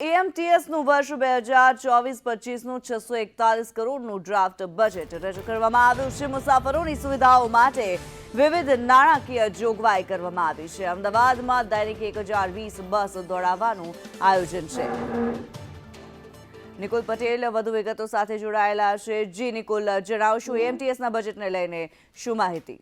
એએમટીએસનું વર્ષ બે હજાર ચોવીસ પચીસનું છસો એકતાલીસ કરોડનું ડ્રાફ્ટ બજેટ રજૂ કરવામાં આવ્યું છે. મુસાફરોની સુવિધાઓ માટે વિવિધ નાણાકીય જોગવાઈ કરવામાં આવી છે. અમદાવાદમાં દૈનિક એક હજાર વીસ બસ દોડાવવાનું આયોજન છે. નિકુલ પટેલ વધુ વિગતો સાથે જોડાયેલા છે. જી નિકુલ, જણાવશું એએમટીએસના બજેટને લઈને શું માહિતી?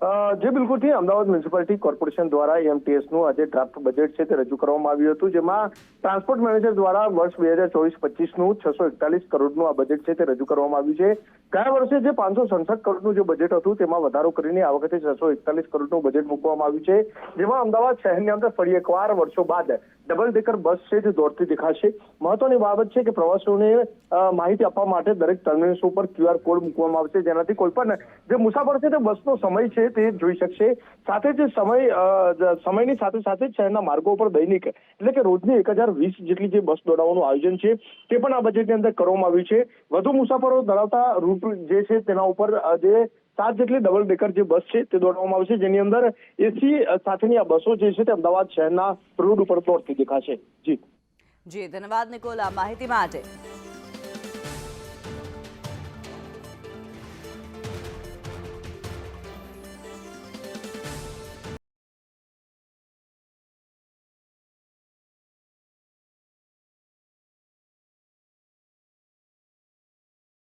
જે બિલકુલથી અમદાવાદ મ્યુનિસિપાલિટી કોર્પોરેશન દ્વારા એમટીએસનું આજે ડ્રાફ્ટ બજેટ છે તે રજૂ કરવામાં આવ્યું હતું, જેમાં ટ્રાન્સપોર્ટ મેનેજર દ્વારા વર્ષ બે હજાર ચોવીસ પચીસનું છસો એકતાલીસ કરોડનું આ બજેટ છે તે રજૂ કરવામાં આવ્યું છે. ગયા વર્ષે જે પાંચસો સડસઠ કરોડનું જે બજેટ હતું, તેમાં વધારો કરીને આ વખતે છસો એકતાલીસ કરોડનું બજેટ મૂકવામાં આવ્યું છે. જેમાં અમદાવાદ શહેરની અંદર ફરી એકવાર વર્ષો બાદ ડબલ ડેકર બસ છે જે દોડતી દેખાશે. મહત્વની બાબત છે કે પ્રવાસીઓને માહિતી આપવા માટે દરેક ટર્મિનલ્સ ઉપર ક્યુઆર કોડ મૂકવામાં આવશે. જેનાથી કોઈ પણ જે મુસાફર છે તે બસનો સમય છે તે જોઈ શકશે. સાથે જ સમય સમયની સાથે સાથે શહેરના માર્ગો ઉપર દૈનિક, એટલે કે રોજની એક હજાર વીસ જેટલી જે બસ દોડાવવાનું આયોજન છે, તે પણ આ બજેટની અંદર કરવામાં આવ્યું છે. વધુ મુસાફરો ધરાવતા રૂટ જે છે તેના ઉપર જે સાત જેટલી ડબલ ડેકર જે બસ છે તે દોડવામાં આવશે. જેની અંદર એસી સાથેની આ બસો જે છે તે અમદાવાદ શહેરના રોડ ઉપર દોડતી દેખાશે. જી. જી, ધન્યવાદ નિકોલ આ માહિતી માટે.